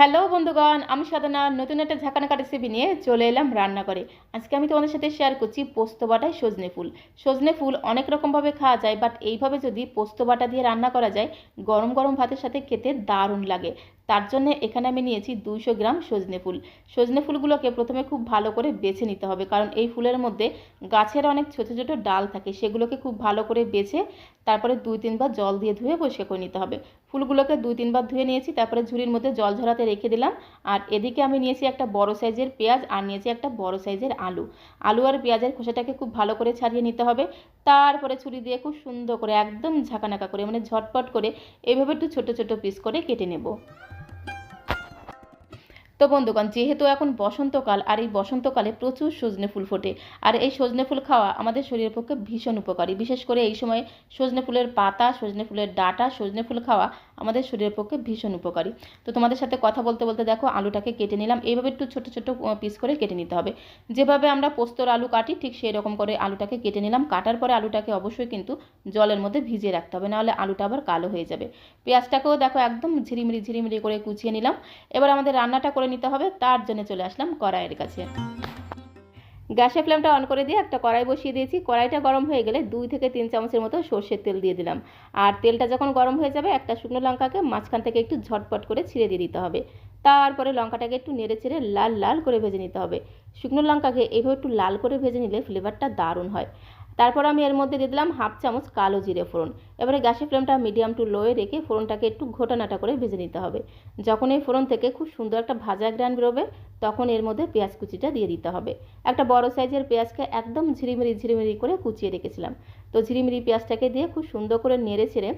Hello বন্ধুগণ, আমি সাধনা। নতুন একটা ঝাঁকানাকা রেসিপি নিয়ে চলে এলাম রান্না করে আজকে আমি তোমাদের সাথে শেয়ার করছি পোস্ত বাটায় সজনে ফুল। সজনে ফুল অনেক রকমভাবে খাওয়া যায় বাট এইভাবে যদি পোস্ত বাটা দিয়ে রান্না করা যায়, গরম গরম ভাতের সাথে খেতে দারুণ লাগে। তার জন্য এখানে আমি নিয়েছি দুইশো গ্রাম সজনে ফুল। সজনে ফুলগুলোকে প্রথমে খুব ভালো করে বেছে নিতে হবে, কারণ এই ফুলের মধ্যে গাছের অনেক ছোটো ছোটো ডাল থাকে, সেগুলোকে খুব ভালো করে বেছে তারপরে দুই তিনবার জল দিয়ে ধুয়ে পরিষ্কার করে নিতে হবে। ফুলগুলোকে দুই তিনবার ধুয়ে নিয়েছি, তারপরে ঝুড়ির মধ্যে জল ঝরাতে রেখে দিলাম। আর এদিকে আমি নিয়েছি একটা বড় সাইজের পেঁয়াজ আর নিয়েছি একটা বড় সাইজের আলু। আলু আর পেঁয়াজের খোসাটাকে খুব ভালো করে ছাড়িয়ে নিতে হবে, তারপরে ছুরি দিয়ে খুব সুন্দর করে একদম ঝাঁকানাকা করে মানে ঝটপট করে এভাবে একটু ছোটো ছোটো পিস করে কেটে নেব। তো বন্ধুগণ, যেহেতু এখন বসন্তকাল আর এই বসন্তকালে প্রচুর সজনে ফুল ফোটে, আর এই সজনে ফুল খাওয়া আমাদের শরীরের পক্ষে ভীষণ উপকারী। বিশেষ করে এই সময় সজনে ফুলের পাতা, সজনে ফুলের ডাটা, সজনে ফুল খাওয়া আমাদের শরীরের পক্ষে ভীষণ উপকারী। তো তোমাদের সাথে কথা বলতে বলতে দেখো, আলুটাকে কেটে নিলাম। এইভাবে একটু ছোটো ছোটো পিস করে কেটে নিতে হবে। যেভাবে আমরা পোস্তর আলু কাটি, ঠিক সেই রকম করে আলুটাকে কেটে নিলাম। কাটার পরে আলুটাকে অবশ্যই কিন্তু জলের মধ্যে ভিজিয়ে রাখতে হবে, নাহলে আলুটা আবার কালো হয়ে যাবে। পেঁয়াজটাকেও দেখো একদম ঝিরিমিরি ঝিরিমিরি করে কুচিয়ে নিলাম। এবার আমাদের রান্নাটা করে নিতে হবে। তার জন্য চলে আসলাম কড়াইয়ের কাছে। গ্যাসের ফ্লেমটা অন করে দিয়ে একটা কড়াই বসিয়ে দিয়েছি। কড়াইটা গরম হয়ে গেলে দুই থেকে তিন চামচের মতো সর্ষের তেল দিয়ে দিলাম। আর তেলটা যখন গরম হয়ে যাবে, একটা শুকনো লঙ্কাকে মাঝখান থেকে একটু ঝটপট করে ছিঁড়ে দিয়ে দিতে হবে। তারপরে লঙ্কাটাকে একটু নেড়ে ছেড়ে লাল লাল করে ভেজে নিতে হবে। শুকনো লঙ্কাকে এইভাবে একটু লাল করে ভেজে নিলে ফ্লেভারটা দারুণ হয়। তারপর আমি এর মধ্যে দিয়ে দিলাম হাফ চামচ কালো জিরে ফোড়ন। এবারে গ্যাসের ফ্লেমটা মিডিয়াম টু লোয়ে রেখে ফোড়নটাকে একটু ঘোটানাটা করে ভেজে নিতে হবে। যখন এই ফোড়ন থেকে খুব সুন্দর একটা ভাজা গ্রান বেরোবে, তখন এর মধ্যে পেঁয়াজ কুচিটা দিয়ে দিতে হবে। একটা বড় সাইজের পেঁয়াজকে একদম ঝিরিমিরি ঝিরিমিরি করে কুচিয়ে রেখেছিলাম। তো ঝিরিমিরি পেঁয়াজটাকে দিয়ে খুব সুন্দর করে নেড়ে ছেড়ে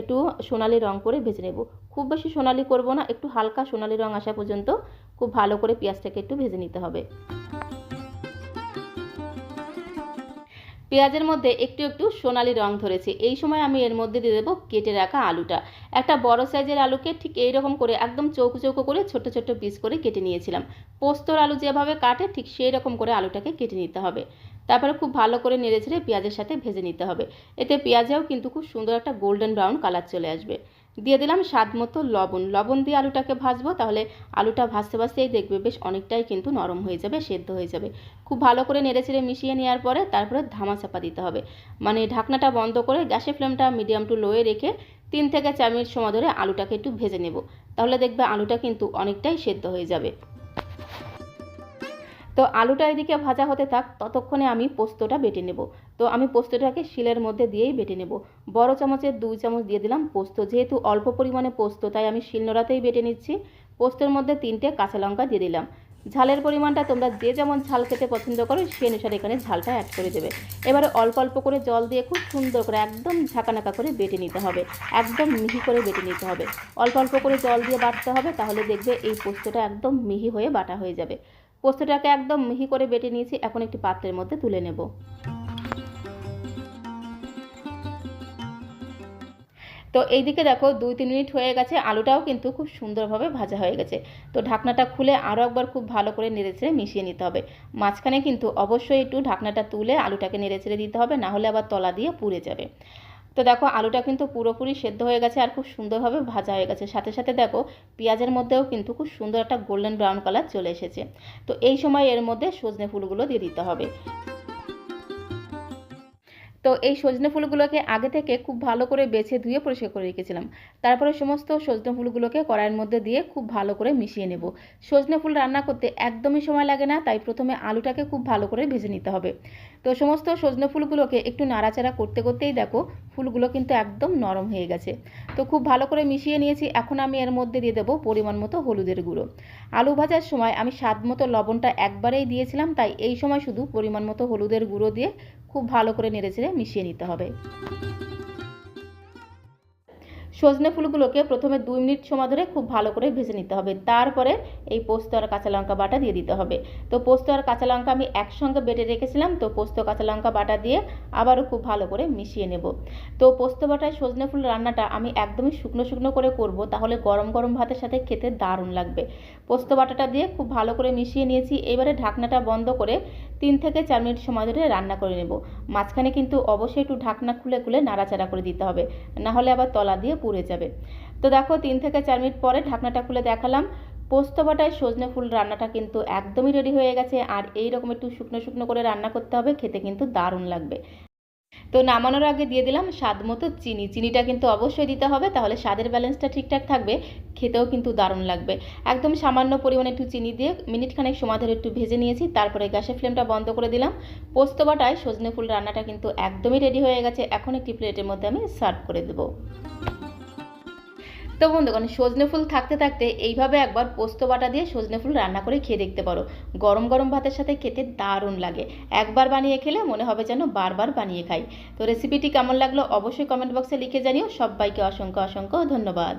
একটু সোনালি রং করে ভেজে নেব। খুব বেশি সোনালি করব না, একটু হালকা সোনালি রং আসা পর্যন্ত খুব ভালো করে পেঁয়াজটাকে একটু ভেজে নিতে হবে। পেঁয়াজের মধ্যে একটু একটু সোনালি রং ধরেছে। এই সময় আমি এর মধ্যে দিয়ে দেবো কেটে রাখা আলুটা। একটা বড় সাইজের আলুকে ঠিক এই রকম করে একদম চৌকো চৌকো করে ছোট ছোট পিস করে কেটে নিয়েছিলাম। পোস্তর আলু যেভাবে কাটে ঠিক সেই রকম করে আলুটাকে কেটে নিতে হবে। তারপরে খুব ভালো করে নেড়ে ছেড়ে পেঁয়াজের সাথে ভেজে নিতে হবে। এতে পেঁয়াজেও কিন্তু খুব সুন্দর একটা গোল্ডেন ব্রাউন কালার চলে আসবে। দিয়ে দিলাম স্বাদ মতো লবণ। লবণ দিয়ে আলুটাকে ভাজবো, তাহলে আলুটা ভাজতে ভাজতেই দেখবে বেশ অনেকটাই কিন্তু নরম হয়ে যাবে, সেদ্ধ হয়ে যাবে। খুব ভালো করে নেড়ে চেড়ে মিশিয়ে নেওয়ার পরে তারপরে ধামা চাপা দিতে হবে। মানে ঢাকনাটা বন্ধ করে গ্যাসের ফ্লেমটা মিডিয়াম টু লোয়ে রেখে তিন থেকে চার মিনিট সময় ধরে আলুটাকে একটু ভেজে নেব। তাহলে দেখবে আলুটা কিন্তু অনেকটাই সেদ্ধ হয়ে যাবে। তো আলুটা এদিকে ভাজা হতে থাক, ততক্ষণে আমি পোস্তটা বেটে নেব। তো আমি পোস্তটাকে শিলের মধ্যে দিয়েই বেটে নেব। বড় চামচের দুই চামচ দিয়ে দিলাম পোস্ত। যেহেতু অল্প পরিমাণে পোস্ত, তাই আমি শিলনোড়াতেই বেটে নিচ্ছি। পোস্তের মধ্যে তিনটে কাঁচা লঙ্কা দিয়ে দিলাম। ঝালের পরিমাণটা তোমরা যে যেমন ঝাল খেতে পছন্দ করো, সে অনুসারে এখানে ঝালটা অ্যাড করে দেবে। এবারে অল্প অল্প করে জল দিয়ে খুব সুন্দর করে একদম ঝাঁকানাকা করে বেটে নিতে হবে। একদম মিহি করে বেটে নিতে হবে। অল্প অল্প করে জল দিয়ে বাটতে হবে, তাহলে দেখবে এই পোস্তটা একদম মিহি হয়ে বাটা হয়ে যাবে। পোস্তটাকে একদম মিহি করে বেটে নিয়েছি। এখন একটি পাত্রের মধ্যে তুলে নেব। তো এইদিকে দেখো, দুই তিন মিনিট হয়ে গেছে। আলুটাও কিন্তু খুব সুন্দরভাবে ভাজা হয়ে গেছে। তো ঢাকনাটা খুলে আরও একবার খুব ভালো করে নেড়েচেড়ে মিশিয়ে নিতে হবে। মাঝখানে কিন্তু অবশ্যই একটু ঢাকনাটা তুলে আলুটাকে নেড়েচেড়ে দিতে হবে, না হলে আবার তলা দিয়ে পুড়ে যাবে। তো দেখো, আলুটা কিন্তু পুরোপুরি সেদ্ধ হয়ে গেছে আর খুব সুন্দরভাবে ভাজা হয়ে গেছে। সাথে সাথে দেখো, পেঁয়াজের মধ্যেও কিন্তু খুব সুন্দর একটা গোল্ডেন ব্রাউন কালার চলে এসেছে। তো এই সময় এর মধ্যে সজনে ফুলগুলো দিয়ে দিতে হবে। তো এই সজনে ফুলগুলোকে আগে থেকে খুব ভালো করে বেছে ধুয়ে পরিষ্কার করে রেখেছিলাম। তারপরে সমস্ত সজনে ফুলগুলোকে কড়াইয়ের মধ্যে দিয়ে খুব ভালো করে মিশিয়ে নেব। সজনে ফুল রান্না করতে একদমই সময় লাগে না, তাই প্রথমে আলুটাকে খুব ভালো করে ভেজে নিতে হবে। তো সমস্ত সজনে ফুলগুলোকে একটু নাড়াচাড়া করতে করতেই দেখো ফুলগুলো কিন্তু একদম নরম হয়ে গেছে। তো খুব ভালো করে মিশিয়ে নিয়েছি, এখন আমি এর মধ্যে দিয়ে দেবো পরিমাণ মতো হলুদের গুঁড়ো। আলু ভাজার সময় আমি স্বাদ মতো লবণটা একবারেই দিয়েছিলাম, তাই এই সময় শুধু পরিমাণ মতো হলুদের গুঁড়ো দিয়ে খুব ভালো করে নেড়েচেড়ে মিশিয়ে নিতে হবে। সজনে ফুলগুলোকে প্রথমে দুই মিনিট সময় ধরে খুব ভালো করে ভেজে নিতে হবে। তারপরে এই পোস্ত আর কাঁচা লঙ্কা বাটা দিয়ে দিতে হবে। তো পোস্ত আর কাঁচা লঙ্কা আমি একসঙ্গে বেটে রেখেছিলাম। তো পোস্ত কাঁচা লঙ্কা বাটা দিয়ে আবারও খুব ভালো করে মিশিয়ে নেব। তো পোস্ত বাটায় সজনে ফুল রান্নাটা আমি একদমই শুকনো শুকনো করে করব। তাহলে গরম গরম ভাতের সাথে খেতে দারুণ লাগবে। পোস্ত বাটাটা দিয়ে খুব ভালো করে মিশিয়ে নিয়েছি। এবারে ঢাকনাটা বন্ধ করে তিন থেকে চার মিনিট সময় ধরে রান্না করে নেব। মাঝখানে কিন্তু অবশ্যই একটু ঢাকনা খুলে খুলে নাড়াচাড়া করে দিতে হবে। না হলে আবার তলা দিয়ে পুড়ে যাবে। তো দেখো, তিন থেকে চার মিনিট পরে ঢাকনাটা খুলে দেখালাম। পোস্ত বাটায় সজনে ফুল রান্নাটা কিন্তু একদমই রেডি হয়ে গেছে। আর এই রকম একটু শুকনো শুকনো করে রান্না করতে হবে, খেতে কিন্তু দারুণ লাগবে। তো নামানোর আগে দিয়ে দিলাম স্বাদ মতো চিনি। চিনিটা কিন্তু অবশ্যই দিতে হবে, তাহলে স্বাদের ব্যালেন্সটা ঠিকঠাক থাকবে, খেতেও কিন্তু দারুণ লাগবে। একদম সামান্য পরিমাণে একটু চিনি দিয়ে মিনিট খানেক সময় ধরে একটু ভেজে নিয়েছি, তারপরে গ্যাসের ফ্লেমটা বন্ধ করে দিলাম। পোস্ত বাটায় সজনে ফুল রান্নাটা কিন্তু একদমই রেডি হয়ে গেছে। এখন একটি প্লেটের মধ্যে আমি সার্ভ করে দেবো। তো বন্ধুগণ, সজনে ফুল থাকতে থাকতে এইভাবে একবার পোস্ত বাটা দিয়ে সজনে ফুল রান্না করে খেয়ে দেখতে পারো। গরম গরম ভাতের সাথে খেতে দারুণ লাগে। একবার বানিয়ে খেলে মনে হবে যেন বারবার বানিয়ে খাই। তো রেসিপিটি কেমন লাগল অবশ্যই কমেন্ট বক্সে লিখে জানিও। সবাইকে অসংখ্য অসংখ্য ধন্যবাদ।